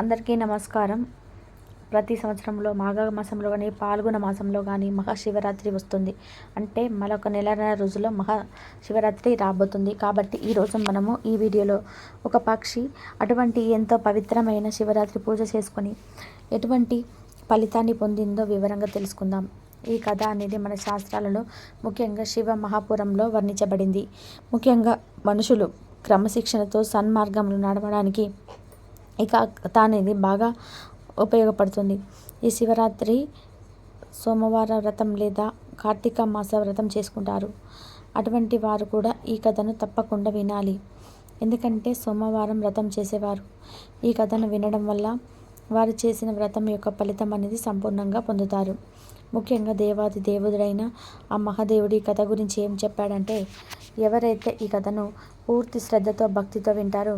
అందరికీ నమస్కారం. ప్రతి సంవత్సరంలో మాఘ మాసంలో కానీ పాల్గొన మాసంలో కానీ మహాశివరాత్రి వస్తుంది. అంటే మరొక నెలన్నర రోజుల్లో మహాశివరాత్రి రాబోతుంది. కాబట్టి ఈరోజు మనము ఈ వీడియోలో ఒక పక్షి అటువంటి ఎంతో పవిత్రమైన శివరాత్రి పూజ చేసుకొని ఎటువంటి ఫలితాన్ని పొందిందో వివరంగా తెలుసుకుందాం. ఈ కథ అనేది మన శాస్త్రాలలో ముఖ్యంగా శివ మహాపురంలో వర్ణించబడింది. ముఖ్యంగా మనుషులు క్రమశిక్షణతో సన్మార్గంలో నడవడానికి ఇక కథ అనేది బాగా ఉపయోగపడుతుంది. ఈ శివరాత్రి సోమవార వ్రతం లేదా కార్తీక మాస వ్రతం చేసుకుంటారు. అటువంటి వారు కూడా ఈ కథను తప్పకుండా వినాలి. ఎందుకంటే సోమవారం వ్రతం చేసేవారు. ఈ కథను వినడం వల్ల వారు చేసిన వ్రతం యొక్క ఫలితం అనేది సంపూర్ణంగా పొందుతారు. ముఖ్యంగా దేవాది దేవుడైన ఆ మహాదేవుడి కథ గురించి ఏం చెప్పాడంటే ఎవరైతే ఈ కథను పూర్తి శ్రద్ధతో భక్తితో వింటారో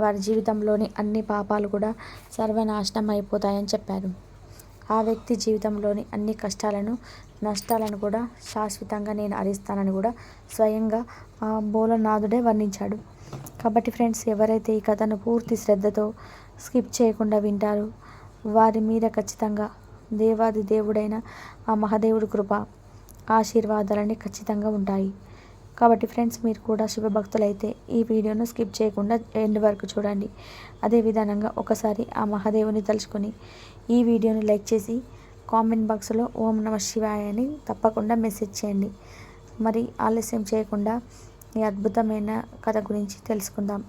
వారి జీవితంలోని అన్ని పాపాలు కూడా సర్వనాశనం అయిపోతాయని చెప్పారు. ఆ వ్యక్తి జీవితంలోని అన్ని కష్టాలను నష్టాలను కూడా శాశ్వతంగా నేను అరిస్తానని కూడా స్వయంగా ఆ వర్ణించాడు. కాబట్టి ఫ్రెండ్స్ ఎవరైతే ఈ కథను పూర్తి శ్రద్ధతో స్కిప్ చేయకుండా వింటారో వారి మీద ఖచ్చితంగా దేవాది దేవుడైన ఆ మహాదేవుడి కృప ఆశీర్వాదాలని ఖచ్చితంగా ఉంటాయి. కాబట్టి ఫ్రెండ్స్ మీరు కూడా శివభక్తులైతే ఈ వీడియోను స్కిప్ చేయకుండా ఎండ్ వరకు చూడండి. అదే విధానంగా ఒకసారి ఆ మహాదేవుని తలుచుకొని ఈ వీడియోని లైక్ చేసి కామెంట్ బాక్స్లో ఓం నమ శివాయ అని తప్పకుండా మెసేజ్ చేయండి. మరి ఆలస్యం చేయకుండా ఈ అద్భుతమైన కథ గురించి తెలుసుకుందాం.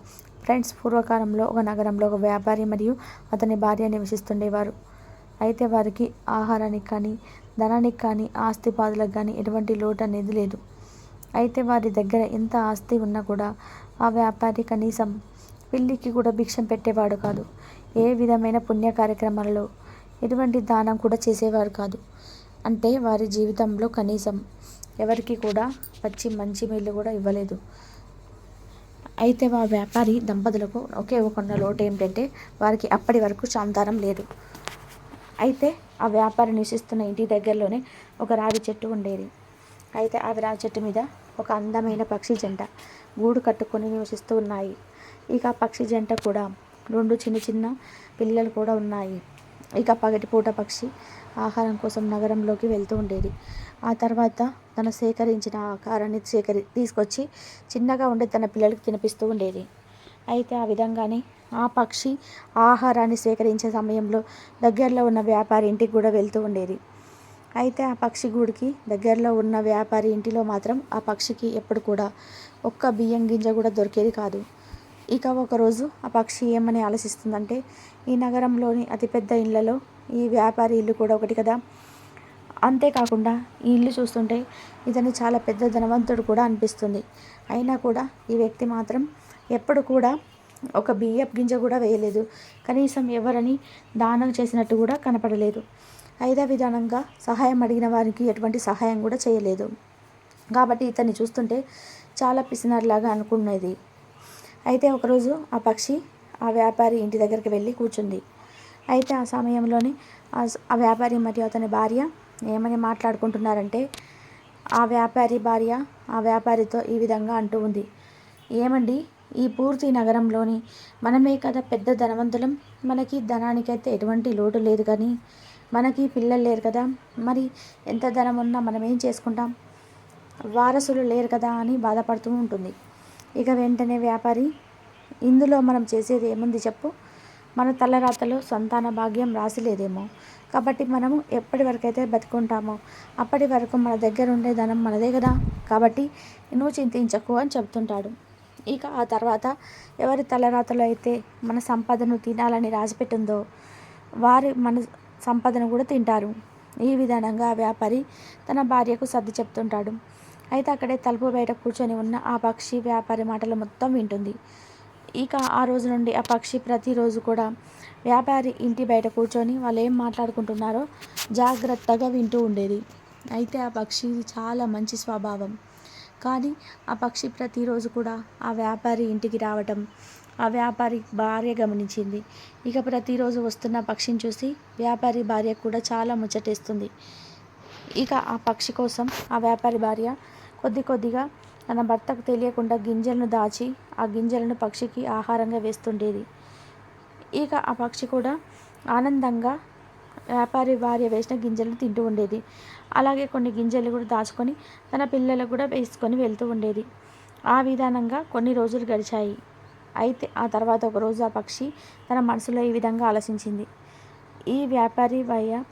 ఫ్రెండ్స్ పూర్వకాలంలో ఒక నగరంలో ఒక వ్యాపారి మరియు అతని భార్య నివసిస్తుండేవారు. అయితే వారికి ఆహారానికి కానీ ధనానికి కానీ ఆస్తిపాదులకు కానీ ఎటువంటి లోటు అనేది లేదు. అయితే వారి దగ్గర ఎంత ఆస్తి ఉన్నా కూడా ఆ వ్యాపారి కనీసం పిల్లికి కూడా భిక్షం పెట్టేవాడు కాదు. ఏ విధమైన పుణ్య కార్యక్రమాలలో ఎటువంటి దానం కూడా చేసేవారు కాదు. అంటే వారి జీవితంలో కనీసం ఎవరికి కూడా పచ్చి మంచి మేలు కూడా ఇవ్వలేదు. అయితే ఆ వ్యాపారి దంపతులకు ఒకే ఒక లోటు ఏంటంటే వారికి అప్పటి వరకు సంతానం లేదు. అయితే ఆ వ్యాపారి నివసిస్తున్న ఇంటి దగ్గరలోనే ఒక రావి చెట్టు ఉండేది. అయితే ఆ రావి చెట్టు మీద ఒక అందమైన పక్షి జంట గూడు కట్టుకొని నివసిస్తూ ఉన్నాయి. ఇక పక్షి జంట కూడా రెండు చిన్న చిన్న పిల్లలు కూడా ఉన్నాయి. ఇక పగటిపూట పక్షి ఆహారం కోసం నగరంలోకి వెళ్తూ ఉండేది. ఆ తర్వాత తను సేకరించిన ఆహారాన్ని సేకరి తీసుకొచ్చి చిన్నగా ఉండే తన పిల్లలకి తినిపిస్తూ ఉండేది. అయితే ఆ విధంగానే ఆ పక్షి ఆహారాన్ని సేకరించే సమయంలో దగ్గరలో ఉన్న వ్యాపారి ఇంటికి కూడా వెళ్తూ ఉండేది. అయితే ఆ పక్షి గూడికి దగ్గరలో ఉన్న వ్యాపారి ఇంటిలో మాత్రం ఆ పక్షికి ఎప్పుడు కూడా ఒక్క బియ్యం గింజ కూడా దొరికేది కాదు. ఇక ఒకరోజు ఆ పక్షి ఏమని ఆలోచిస్తుందంటే ఈ నగరంలోని అతిపెద్ద ఇళ్ళలో ఈ వ్యాపారి ఇల్లు కూడా ఒకటి కదా. అంతేకాకుండా ఈ ఇల్లు చూస్తుంటే ఇతను చాలా పెద్ద ధనవంతుడు కూడా అనిపిస్తుంది. అయినా కూడా ఈ వ్యక్తి మాత్రం ఎప్పుడు కూడా ఒక బియ్యపు గింజ కూడా వేయలేదు. కనీసం ఎవరని దానం చేసినట్టు కూడా కనపడలేదు. ఐదో విధానంగా సహాయం అడిగిన వారికి ఎటువంటి సహాయం కూడా చేయలేదు. కాబట్టి ఇతన్ని చూస్తుంటే చాలా పిసినర్లాగా అనుకునేది. అయితే ఒకరోజు ఆ పక్షి ఆ వ్యాపారి ఇంటి దగ్గరికి వెళ్ళి కూర్చుంది. అయితే ఆ సమయంలోనే ఆ వ్యాపారి మరియు అతని భార్య ఏమని మాట్లాడుకుంటున్నారంటే ఆ వ్యాపారి భార్య ఆ వ్యాపారితో ఈ విధంగా అంటూ ఉంది. ఏమండి ఈ పూర్తి నగరంలోని మనమే కదా పెద్ద ధనవంతులం. మనకి ధనానికైతే ఎటువంటి లోటు లేదు కానీ మనకి పిల్లలు లేరు కదా. మరి ఎంత ధనం ఉన్నా మనం ఏం చేసుకుంటాం? వారసులు లేరు కదా అని బాధపడుతూ ఉంటుంది. ఇక వెంటనే వ్యాపారి ఇందులో మనం చేసేది ఏముంది చెప్పు? మన తలరాతలో సంతాన భాగ్యం రాసిలేదేమో కాబట్టి మనము ఎప్పటి వరకైతే బతుకుంటామో అప్పటి వరకు మన దగ్గర ఉండే ధనం మనదే కదా. కాబట్టి నువ్వు చింతించకు అని చెప్తుంటాడు. ఇక ఆ తర్వాత ఎవరి తలరాతలో అయితే మన సంపదను తినాలని రాసిపెట్టిందో వారి మన సంపదను కూడా తింటారు. ఈ విధానంగా వ్యాపారి తన భార్యకు సర్ది చెప్తుంటాడు. అయితే అక్కడే తలుపు బయట కూర్చొని ఉన్న ఆ పక్షి వ్యాపారి మాటలు మొత్తం వింటుంది. ఇక ఆ రోజు నుండి ఆ పక్షి ప్రతిరోజు కూడా వ్యాపారి ఇంటి బయట కూర్చొని వాళ్ళు ఏం మాట్లాడుకుంటున్నారో జాగ్రత్తగా వింటూ ఉండేది. అయితే ఆ పక్షి చాలా మంచి స్వభావం. కానీ ఆ పక్షి ప్రతిరోజు కూడా ఆ వ్యాపారి ఇంటికి రావటం ఆ వ్యాపారి భార్య గమనించింది. ఇక ప్రతిరోజు వస్తున్న పక్షిని చూసి వ్యాపారి భార్య కూడా చాలా ముచ్చటేస్తుంది. ఇక ఆ పక్షి కోసం ఆ వ్యాపారి భార్య కొద్ది కొద్దిగా తన భర్తకు తెలియకుండా గింజలను దాచి ఆ గింజలను పక్షికి ఆహారంగా వేస్తుండేది. ఇక ఆ పక్షి కూడా ఆనందంగా వ్యాపారి భార్య వేసిన గింజలను తింటూ ఉండేది. అలాగే కొన్ని గింజలు కూడా దాచుకొని తన పిల్లలకు కూడా వేసుకొని వెళ్తూ ఉండేది. ఆ విధానంగా కొన్ని రోజులు గడిచాయి. అయితే ఆ తర్వాత ఒకరోజు ఆ పక్షి తన మనసులో ఈ విధంగా ఆలోచించింది. ఈ వ్యాపారి భయ్య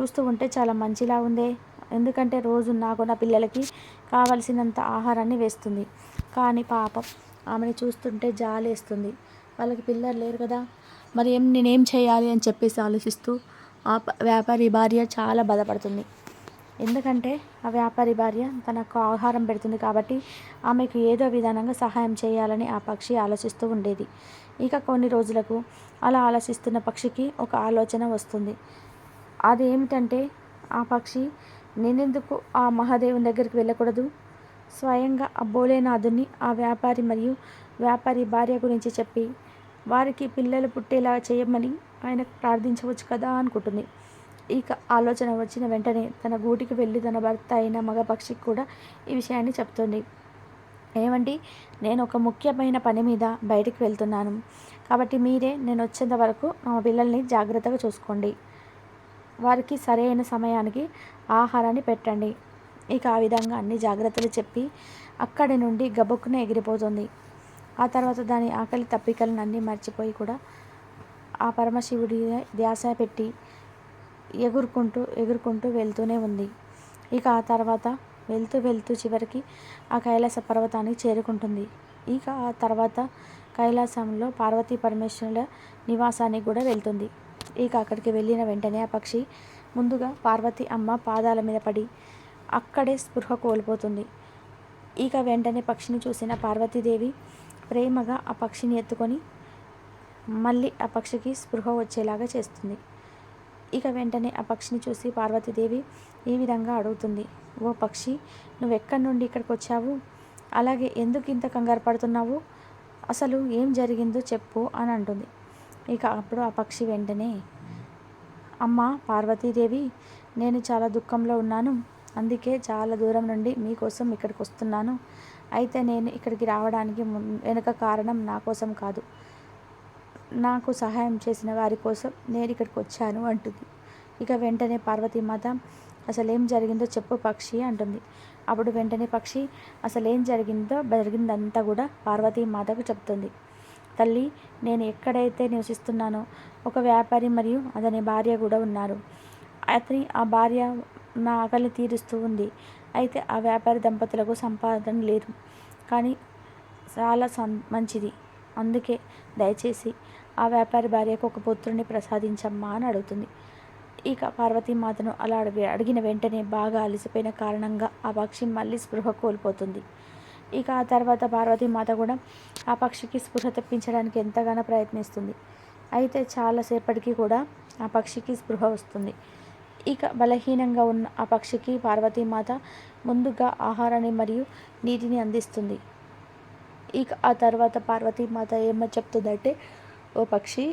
చూస్తూ ఉంటే చాలా మంచిలా ఉందే. ఎందుకంటే రోజు నాకు నా పిల్లలకి కావలసినంత ఆహారాన్ని వేస్తుంది. కానీ పాపం ఆమెను చూస్తుంటే జాలేస్తుంది. వాళ్ళకి పిల్లలు లేరు కదా. మరి ఏం నేనేం చేయాలి అని చెప్పేసి ఆలోచిస్తూ ఆ ప- వ్యాపారి భార్య చాలా బాధపడుతుంది. ఎందుకంటే ఆ వ్యాపారి భార్య తనకు ఆహారం పెడుతుంది కాబట్టి ఆమెకు ఏదో విధానంగా సహాయం చేయాలని ఆ పక్షి ఆలోచిస్తూ ఉండేది. ఇక కొన్ని రోజులకు అలా ఆలోచిస్తున్న పక్షికి ఒక ఆలోచన వస్తుంది. అదేమిటంటే ఆ పక్షి నేనెందుకు ఆ మహాదేవుని దగ్గరికి వెళ్ళకూడదు? స్వయంగా ఆ భోలేనాథుని ఆ వ్యాపారి మరియు వ్యాపారి భార్య గురించి చెప్పి వారికి పిల్లలు పుట్టేలా చేయమని ఆయనకు ప్రార్థించవచ్చు కదా అనుకుంటుంది. ఇక ఆలోచన వచ్చిన వెంటనే తన గూటికి వెళ్ళి తన భర్త అయిన మగ పక్షికి కూడా ఈ విషయాన్ని చెప్తుంది. ఏమండి నేను ఒక ముఖ్యమైన పని మీద బయటికి వెళ్తున్నాను. కాబట్టి మీరే నేను వచ్చేంత వరకు మా పిల్లల్ని జాగ్రత్తగా చూసుకోండి. వారికి సరైన సమయానికి ఆహారాన్ని పెట్టండి. ఇక ఆ విధంగా అన్ని జాగ్రత్తలు చెప్పి అక్కడి నుండి గబుక్కున ఎగిరిపోతుంది. ఆ తర్వాత దాని ఆకలి తప్పికలను అన్నీ మర్చిపోయి కూడా ఆ పరమశివుడి ధ్యాస పెట్టి ఎగురుకుంటూ ఎగురుకుంటూ వెళ్తూనే ఉంది. ఇక ఆ తర్వాత వెళ్తూ వెళ్తూ చివరికి ఆ కైలాస పర్వతానికి చేరుకుంటుంది. ఇక ఆ తర్వాత కైలాసంలో పార్వతీ పరమేశ్వరుల నివాసానికి కూడా వెళ్తుంది. ఇక అక్కడికి వెళ్ళిన వెంటనే ఆ పక్షి ముందుగా పార్వతి అమ్మ పాదాల మీద పడి అక్కడే స్పృహ కోల్పోతుంది. ఇక వెంటనే పక్షిని చూసిన పార్వతీదేవి ప్రేమగా ఆ పక్షిని ఎత్తుకొని మళ్ళీ ఆ పక్షికి స్పృహ వచ్చేలాగా చేస్తుంది. ఇక వెంటనే ఆ పక్షిని చూసి పార్వతీదేవి ఈ విధంగా అడుగుతుంది ఓ పక్షి నువ్వు ఎక్కడి నుండి ఇక్కడికి వచ్చావు? అలాగే ఎందుకు ఇంత కంగారు పడుతున్నావు? అసలు ఏం జరిగిందో చెప్పు అని అంటుంది. ఇక అప్పుడు ఆ పక్షి వెంటనే అమ్మ పార్వతీదేవి నేను చాలా దుఃఖంలో ఉన్నాను. అందుకే చాలా దూరం నుండి మీకోసం ఇక్కడికి వస్తున్నాను. అయితే నేను ఇక్కడికి రావడానికి వెనుక కారణం నా కోసం కాదు. నాకు సహాయం చేసిన వారి కోసం నేను ఇక్కడికి వచ్చాను అంటుంది. ఇక వెంటనే పార్వతీమాత అసలేం జరిగిందో చెప్పు పక్షి అంటుంది. అప్పుడు వెంటనే పక్షి అసలేం జరిగిందో జరిగిందంతా కూడా పార్వతీమాతకు చెప్తుంది. తల్లి నేను ఎక్కడైతే నివసిస్తున్నానో ఒక వ్యాపారి మరియు అతని భార్య కూడా ఉన్నారు. అతని ఆ భార్య నా ఆకలి తీరుస్తూ ఉంది. అయితే ఆ వ్యాపారి దంపతులకు సంపాదన లేదు. కానీ చాలా సం మంచిది. అందుకే దయచేసి ఆ వ్యాపారి భార్యకు ఒక పుత్రుని ప్రసాదించమ్మా అని అడుగుతుంది. ఇక పార్వతీమాతను అలా అడిగి అడిగిన వెంటనే బాగా అలసిపోయిన కారణంగా ఆ పక్షి మళ్ళీ స్పృహ కోల్పోతుంది. ఇక ఆ తర్వాత పార్వతీమాత కూడా ఆ పక్షికి స్పృహ తెప్పించడానికి ఎంతగానో ప్రయత్నిస్తుంది. అయితే చాలాసేపటికి కూడా ఆ పక్షికి స్పృహ వస్తుంది. ఇక బలహీనంగా ఉన్న ఆ పక్షికి పార్వతీమాత ముందుగా ఆహారాన్ని మరియు నీటిని అందిస్తుంది. ఇక ఆ తర్వాత పార్వతీమాత ఏమో చెప్తుందంటే ఓ పక్షి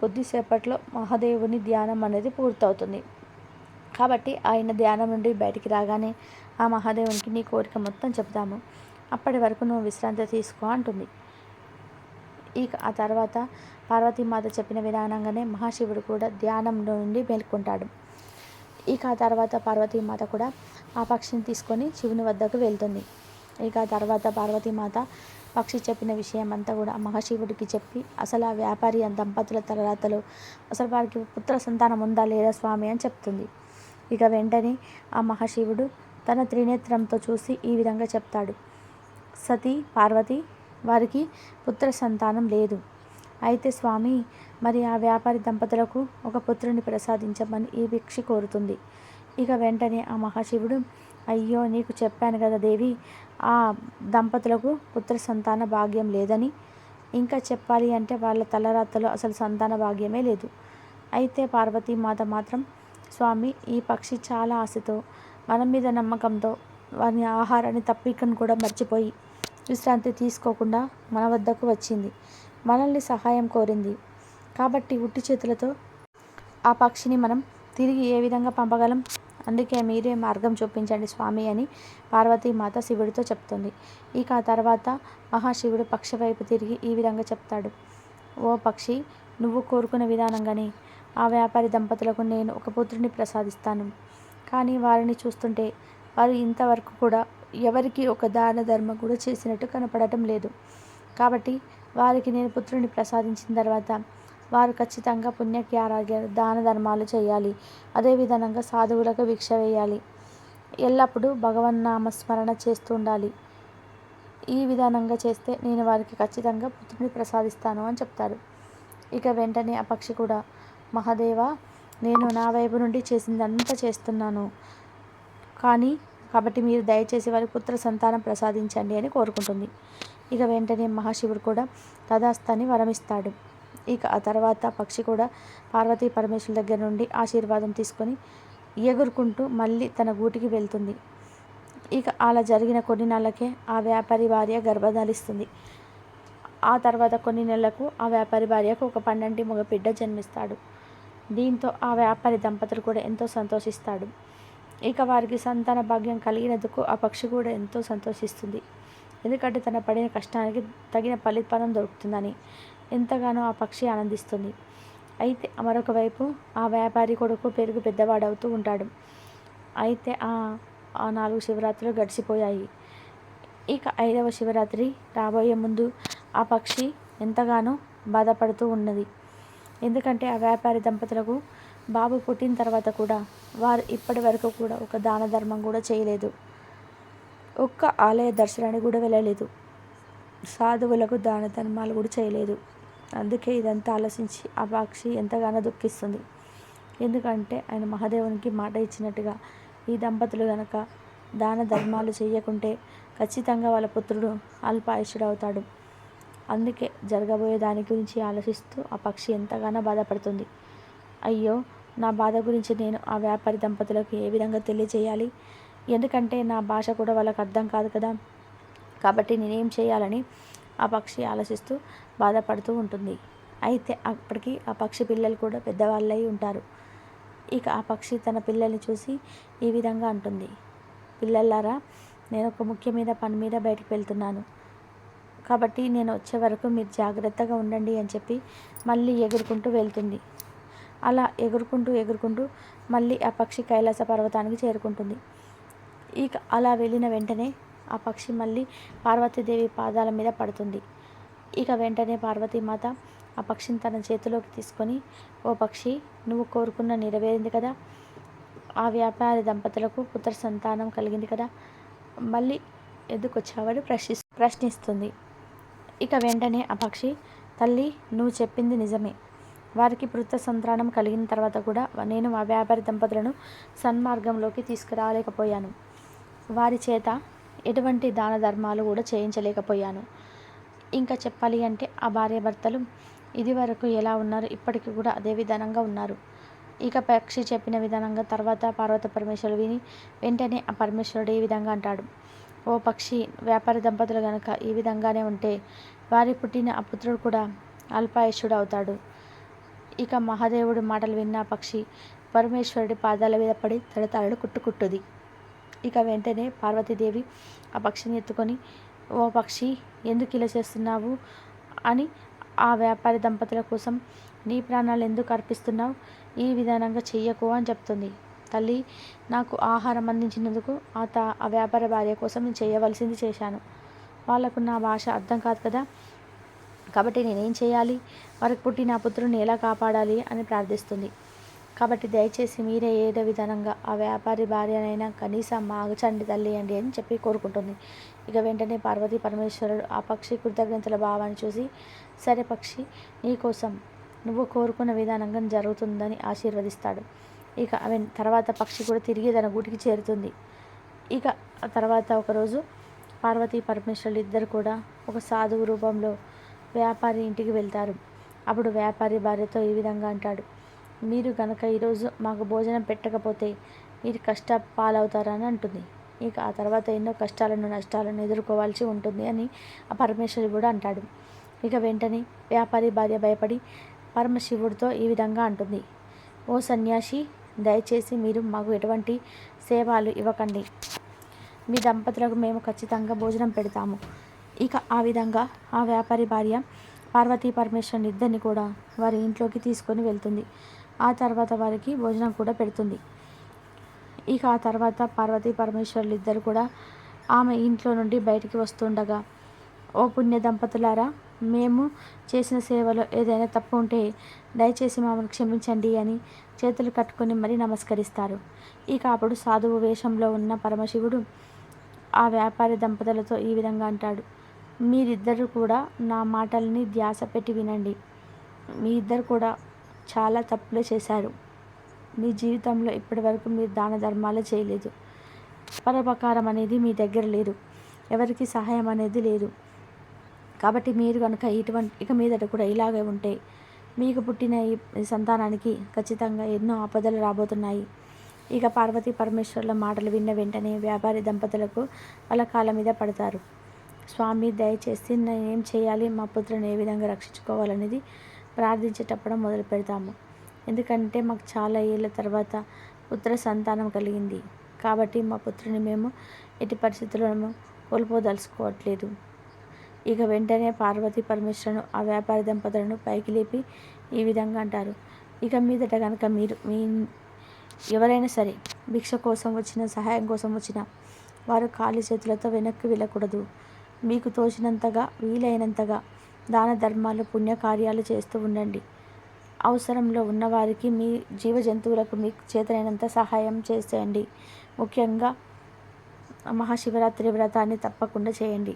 కొద్దిసేపట్లో మహాదేవుని ధ్యానం అనేది పూర్తవుతుంది. కాబట్టి ఆయన ధ్యానం నుండి బయటికి రాగానే ఆ మహాదేవునికి నీ కోరిక మొత్తం చెప్తాము అప్పటి వరకు నువ్వు విశ్రాంతి తీసుకో అంటుంది. ఇక ఆ తర్వాత పార్వతీమాత చెప్పిన విధానంగానే మహాశివుడు కూడా ధ్యానం నుండి మేల్కొంటాడు. ఇక ఆ తర్వాత పార్వతీమాత కూడా ఆ పక్షిని తీసుకొని శివుని వద్దకు వెళ్తుంది. ఇక ఆ తర్వాత పార్వతీమాత పక్షి చెప్పిన విషయం అంతా కూడా మహాశివుడికి చెప్పి అసలు ఆ వ్యాపారి ఆ దంపతుల తలరాతలు అసలు వారికి పుత్ర సంతానం ఉందా లేదా స్వామి? అని చెప్తుంది. ఇక వెంటనే ఆ మహాశివుడు తన త్రినేత్రంతో చూసి ఈ విధంగా చెప్తాడు. సతీ పార్వతి వారికి పుత్ర సంతానం లేదు. అయితే స్వామి మరి ఆ వ్యాపారి దంపతులకు ఒక పుత్రుని ప్రసాదించమని ఈ భిక్షి కోరుతుంది. ఇక వెంటనే ఆ మహాశివుడు అయ్యో నీకు చెప్పాను కదా దేవి ఆ దంపతులకు పుత్ర సంతాన భాగ్యం లేదని. ఇంకా చెప్పాలి అంటే వాళ్ళ తలరాతలో అసలు సంతాన భాగ్యమే లేదు. అయితే పార్వతీమాత మాత్రం స్వామి ఈ పక్షి చాలా ఆశతో మన మీద నమ్మకంతో వారి ఆహారాన్ని తప్పికను కూడా మర్చిపోయి విశ్రాంతి తీసుకోకుండా మన వద్దకు వచ్చింది. మనల్ని సహాయం కోరింది. కాబట్టి ఉట్టి చేతులతో ఆ పక్షిని మనం తిరిగి ఏ విధంగా పంపగలం? అందుకే మీరే మార్గం చూపించండి స్వామి అని పార్వతీమాత శివుడితో చెప్తుంది. ఇక ఆ తర్వాత మహాశివుడు పక్షి వైపు తిరిగి ఈ విధంగా చెప్తాడు. ఓ పక్షి నువ్వు కోరుకున్న విధానంగానే ఆ వ్యాపారి దంపతులకు నేను ఒక పుత్రుని ప్రసాదిస్తాను. కానీ వారిని చూస్తుంటే వారు ఇంతవరకు కూడా ఎవరికి ఒక దాన ధర్మం కూడా చేసినట్టు కనపడటం లేదు. కాబట్టి వారికి నేను పుత్రుని ప్రసాదించిన తర్వాత వారు ఖచ్చితంగా పుణ్యక్యారాగ్య దాన ధర్మాలు చేయాలి అదేవిధంగా సాధువులకు భిక్ష వేయాలి. ఎల్లప్పుడూ భగవన్నామస్మరణ చేస్తూ ఉండాలి ఈ విధానంగా చేస్తే నేను వారికి ఖచ్చితంగా పుత్రుని ప్రసాదిస్తాను అని చెప్తారు. ఇక వెంటనే ఆ పక్షి కూడా మహాదేవ నేను నా వైపు నుండి చేసిందంతా చేస్తున్నాను. కానీ కాబట్టి మీరు దయచేసి వారి పుత్ర సంతానం ప్రసాదించండి అని కోరుకుంటుంది. ఇక వెంటనే మహాశివుడు కూడా తదాస్తాన్ని వరమిస్తాడు. ఇక ఆ తర్వాత పక్షి కూడా పార్వతీ పరమేశ్వరుల దగ్గర నుండి ఆశీర్వాదం తీసుకొని ఎగురుకుంటూ మళ్ళీ తన గూటికి వెళ్తుంది. ఇక అలా జరిగిన కొన్ని నెలలకే ఆ వ్యాపారి భార్య గర్భధారిస్తుంది ఆ తర్వాత కొన్ని నెలలకు ఆ వ్యాపారి భార్యకు ఒక పన్నెండి మగ బిడ్డ జన్మిస్తాడు. దీంతో ఆ వ్యాపారి దంపతులు కూడా ఎంతో సంతోషిస్తాడు. ఇక వారికి సంతాన భాగ్యం కలిగినందుకు ఆ పక్షి కూడా ఎంతో సంతోషిస్తుంది. ఎందుకంటే తన పడిన కష్టానికి తగిన ఫలితఫలం దొరుకుతుందని ఎంతగానో ఆ పక్షి ఆనందిస్తుంది. అయితే మరొక వైపు ఆ వ్యాపారి కొడుకు పెరుగు పెద్దవాడవుతూ ఉంటాడు. అయితే ఆ ఆ నాలుగు శివరాత్రులు గడిచిపోయాయి. ఇక ఐదవ శివరాత్రి రాబోయే ముందు ఆ పక్షి ఎంతగానో బాధపడుతూ ఉన్నది. ఎందుకంటే ఆ వ్యాపారి దంపతులకు బాబు పుట్టిన తర్వాత కూడా వారు ఇప్పటి వరకు కూడా ఒక దాన ధర్మం కూడా చేయలేదు. ఒక్క ఆలయ దర్శనానికి కూడా వెళ్ళలేదు. సాధువులకు దాన ధర్మాలు కూడా చేయలేదు. అందుకే ఇదంతా ఆలోచించి ఆ పక్షి ఎంతగానో దుఃఖిస్తుంది. ఎందుకంటే ఆయన మహాదేవునికి మాట ఇచ్చినట్టుగా ఈ దంపతులు గనక దాన ధర్మాలు చేయకుంటే ఖచ్చితంగా వాళ్ళ పుత్రుడు అల్పాయుషుడు అవుతాడు అందుకే జరగబోయే దాని గురించి ఆలోచిస్తూ ఆ పక్షి ఎంతగానో బాధపడుతుంది. అయ్యో నా బాధ గురించి నేను ఆ వ్యాపారి దంపతులకు ఏ విధంగా తెలియజేయాలి? ఎందుకంటే నా భాష కూడా వాళ్ళకు అర్థం కాదు కదా. కాబట్టి నేనేం చేయాలని ఆ పక్షి ఆలోచిస్తూ బాధపడుతూ ఉంటుంది. అయితే అప్పటికి ఆ పక్షి పిల్లలు కూడా పెద్దవాళ్ళై ఉంటారు. ఇక ఆ పక్షి తన పిల్లల్ని చూసి ఈ విధంగా అంటుంది. పిల్లలారా నేను ఒక ముఖ్య మీద పని మీద బయటకు వెళ్తున్నాను. కాబట్టి నేను వచ్చే వరకు మీరు జాగ్రత్తగా ఉండండి అని చెప్పి మళ్ళీ ఎగురుకుంటూ వెళ్తుంది. అలా ఎగురుకుంటూ ఎగురుకుంటూ మళ్ళీ ఆ పక్షి కైలాస పర్వతానికి చేరుకుంటుంది. ఇక అలా వెళ్ళిన వెంటనే ఆ పక్షి మళ్ళీ పార్వతీదేవి పాదాల మీద పడుతుంది. ఇక వెంటనే పార్వతీమాత ఆ పక్షిని తన చేతిలోకి తీసుకొని ఓ పక్షి నువ్వు కోరుకున్న నెరవేరింది కదా. ఆ వ్యాపారి దంపతులకు పుత్ర సంతానం కలిగింది కదా. మళ్ళీ ఎందుకు ప్రశ్ని ప్రశ్నిస్తుంది. ఇక వెంటనే ఆ పక్షి తల్లి నువ్వు చెప్పింది నిజమే. వారికి పుత్ర సంతానం కలిగిన తర్వాత కూడా నేను ఆ వ్యాపారి దంపతులను సన్మార్గంలోకి తీసుకురాలేకపోయాను. వారి చేత ఎటువంటి దాన ధర్మాలు కూడా చేయించలేకపోయాను. ఇంకా చెప్పాలి అంటే ఆ భార్యాభర్తలు ఇది వరకు ఎలా ఉన్నారు ఇప్పటికీ కూడా అదే విధానంగా ఉన్నారు. ఇక పక్షి చెప్పిన విధానంగా తర్వాత పార్వత పరమేశ్వరుడు విని వెంటనే ఆ పరమేశ్వరుడు ఈ విధంగా అంటాడు? ఓ పక్షి వ్యాపార దంపతులు గనక ఈ విధంగానే ఉంటే వారి పుట్టిన ఆ పుత్రుడు కూడా అల్పాయుషుడు అవుతాడు. ఇక మహాదేవుడి మాటలు విన్న పక్షి పరమేశ్వరుడి పాదాల మీద పడి తడతాడు కుట్టుకుట్టుది. ఇక వెంటనే పార్వతీదేవి ఆ పక్షిని ఎత్తుకొని ఓ పక్షి ఎందుకు ఇలా చేస్తున్నావు? అని ఆ వ్యాపారి దంపతుల కోసం నీ ప్రాణాలు ఎందుకు అర్పిస్తున్నావు? ఈ విధానంగా చెయ్యకు అని చెప్తుంది. తల్లి నాకు ఆహారం అందించినందుకు ఆ తా ఆ వ్యాపార భార్య కోసం నేను చేయవలసింది చేశాను. వాళ్ళకు నా భాష అర్థం కాదు కదా. కాబట్టి నేనేం చేయాలి? వారికి పుట్టిన నా పుత్రుని ఎలా కాపాడాలి? అని ప్రార్థిస్తుంది. కాబట్టి దయచేసి మీరే ఏదో విధానంగా ఆ వ్యాపారి భార్యనైనా కనీసం మాగచండి తల్లి అండి అని చెప్పి కోరుకుంటుంది. ఇక వెంటనే పార్వతీ పరమేశ్వరుడు ఆ పక్షి కృతజ్ఞతల భావాన్ని చూసి సరే పక్షి నీకోసం నువ్వు కోరుకున్న విధానంగా జరుగుతుందని ఆశీర్వదిస్తాడు. ఇక ఆమె తర్వాత పక్షి కూడా తిరిగి తన గుడికి చేరుతుంది. ఇక ఆ తర్వాత ఒకరోజు పార్వతీ పరమేశ్వరులు ఇద్దరు కూడా ఒక సాధువు రూపంలో వ్యాపారి ఇంటికి వెళ్తారు. అప్పుడు వ్యాపారి భార్యతో ఈ విధంగా అంటాడు. మీరు కనుక ఈరోజు మాకు భోజనం పెట్టకపోతే మీరు కష్ట పాలవుతారని అంటుంది. ఇక ఆ తర్వాత ఎన్నో కష్టాలను నష్టాలను ఎదుర్కోవాల్సి ఉంటుంది అని ఆ పరమేశ్వరి కూడా అంటాడు. ఇక వెంటనే వ్యాపారి భార్య భయపడి పరమశివుడితో ఈ విధంగా అంటుంది. ఓ సన్యాసి దయచేసి మీరు మాకు ఎటువంటి సేవలు ఇవ్వకండి. మీ దంపతులకు మేము ఖచ్చితంగా భోజనం పెడతాము. ఇక ఆ విధంగా ఆ వ్యాపారి భార్య పార్వతీ పరమేశ్వరుని ఇద్దరిని కూడా వారి ఇంట్లోకి తీసుకొని వెళ్తుంది. ఆ తర్వాత వారికి భోజనం కూడా పెడుతుంది. ఇక ఆ తర్వాత పార్వతీ పరమేశ్వరులు ఇద్దరు కూడా ఆమె ఇంట్లో నుండి బయటికి వస్తుండగా ఓ పుణ్య దంపతులారా మేము చేసిన సేవలో ఏదైనా తప్పు ఉంటే దయచేసి మమ్మల్ని క్షమించండి అని చేతులు కట్టుకొని మరీ నమస్కరిస్తారు. ఇక అప్పుడు సాధువు వేషంలో ఉన్న పరమశివుడు ఆ వ్యాపారి దంపతులతో ఈ విధంగా అంటాడు మీరిద్దరు కూడా నా మాటల్ని ధ్యాస పెట్టి వినండి. మీ ఇద్దరు కూడా చాలా తప్పులు చేశారు. మీ జీవితంలో ఇప్పటివరకు మీరు దాన ధర్మాలు చేయలేదు. పరోపకారం అనేది మీ దగ్గర లేదు. ఎవరికి సహాయం అనేది లేదు. కాబట్టి మీరు కనుక ఇటువంటి ఇక మీదట కూడా ఇలాగే ఉంటే మీకు పుట్టిన ఈ సంతానానికి ఖచ్చితంగా ఎన్నో ఆపదలు రాబోతున్నాయి. ఇక పార్వతీ పరమేశ్వరుల మాటలు విన్న వెంటనే వ్యాపారి దంపతులకు వాళ్ళ కాళ్ళ మీద పడతారు. స్వామి దయచేసి నేను ఏం చేయాలి? మా పుత్రుని ఏ విధంగా రక్షించుకోవాలనేది ప్రార్థించేటప్పుడు మొదలు పెడతాము. ఎందుకంటే మాకు చాలా ఏళ్ళ తర్వాత పుత్ర సంతానం కలిగింది. కాబట్టి మా పుత్రుని మేము ఎట్టి పరిస్థితులను కోల్పోదలుచుకోవట్లేదు. ఇక వెంటనే పార్వతీ పరమేశ్వరును ఆ వ్యాపారి దంపతులను పైకి లేపి ఈ విధంగా అంటారు. ఇక మీదట కనుక మీరు మీ ఎవరైనా సరే భిక్ష కోసం వచ్చిన సహాయం కోసం వచ్చిన వారు ఖాళీ చేతులతో వెనక్కి వెళ్ళకూడదు. మీకు తోచినంతగా వీలైనంతగా దాన ధర్మాలు పుణ్యకార్యాలు చేస్తూ ఉండండి. అవసరంలో ఉన్నవారికి మీ జీవ జంతువులకు మీకు చేతనైనంత సహాయం చేసేయండి. ముఖ్యంగా మహాశివరాత్రి వ్రతాన్ని తప్పకుండా చేయండి.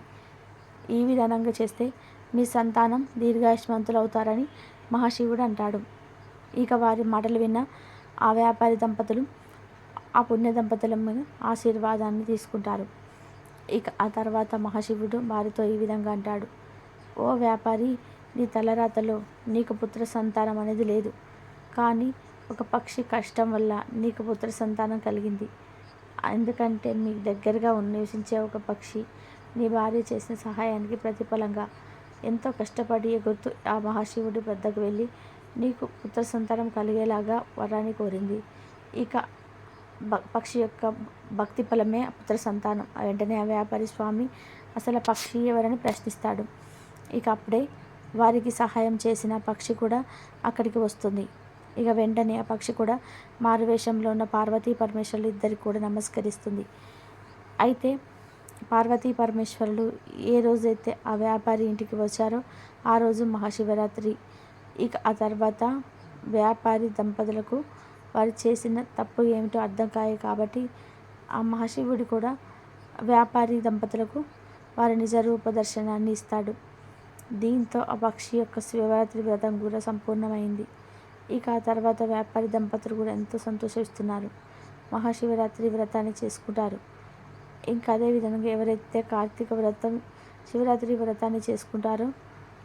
ఈ విధానంగా చేస్తే మీ సంతానం దీర్ఘాయుష్మంతులు అవుతారని మహాశివుడు అంటాడు. ఇక వారి మాటలు విన్న ఆ వ్యాపారి దంపతులు ఆ పుణ్య దంపతుల మీద ఆశీర్వాదాన్ని తీసుకుంటారు. ఇక ఆ తర్వాత మహాశివుడు వారితో ఈ విధంగా అంటాడు. ఓ వ్యాపారి నీ తలరాతలో నీకు పుత్ర సంతానం అనేది లేదు. కానీ ఒక పక్షి కష్టం వల్ల నీకు పుత్ర సంతానం కలిగింది. ఎందుకంటే మీకు దగ్గరగా నివసించే ఒక పక్షి నీ భార్య చేసిన సహాయానికి ప్రతిఫలంగా ఎంతో కష్టపడి ఎగురుతూ ఆ మహాశివుడి వద్దకు వెళ్ళి నీకు పుత్ర సంతానం కలిగేలాగా వరాన్ని కోరింది. ఇక పక్షి యొక్క భక్తి ఫలమే పుత్ర సంతానం. వెంటనే ఆ వ్యాపారి స్వామి అసలు పక్షి ఎవరని ప్రశ్నిస్తాడు. ఇక అప్పుడే వారికి సహాయం చేసిన పక్షి కూడా అక్కడికి వస్తుంది. ఇక వెంటనే ఆ పక్షి కూడా మారువేషంలో ఉన్న పార్వతీ పరమేశ్వరులు ఇద్దరికి కూడా నమస్కరిస్తుంది. అయితే పార్వతీ పరమేశ్వరులు ఏ రోజైతే ఆ వ్యాపారి ఇంటికి వచ్చారో ఆ రోజు మహాశివరాత్రి. ఇక ఆ తర్వాత వ్యాపారి దంపతులకు వారు చేసిన తప్పు ఏమిటో అర్థం కాయ కాబట్టి ఆ మహాశివుడు కూడా వ్యాపారి దంపతులకు వారి నిజ రూప దర్శనాన్ని ఇస్తాడు. దీంతో ఆ పక్షి యొక్క శివరాత్రి వ్రతం కూడా సంపూర్ణమైంది. ఇక ఆ తర్వాత వ్యాపారి దంపతులు కూడా ఎంతో సంతోషిస్తున్నారు. మహాశివరాత్రి వ్రతాన్ని చేసుకుంటారు. ఇంకా అదేవిధంగా ఎవరైతే కార్తీక వ్రతం శివరాత్రి వ్రతాన్ని చేసుకుంటారో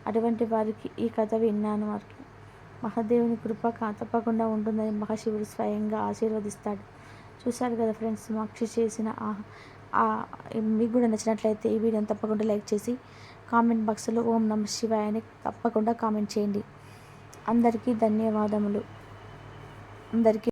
అటువంటి వారికి ఈ కథ విన్నాను వారికి. మహాదేవుని కృప తప్పకుండా ఉంటుందని మహాశివుడు స్వయంగా ఆశీర్వదిస్తాడు. చూశారు కదా ఫ్రెండ్స్ మాక్షి చేసిన మీకు కూడా నచ్చినట్లయితే ఈ వీడియోని తప్పకుండా లైక్ చేసి కామెంట్ బాక్స్లో ఓం నమ శివాయ అని తప్పకుండా కామెంట్ చేయండి. అందరికీ ధన్యవాదములు. అందరికీ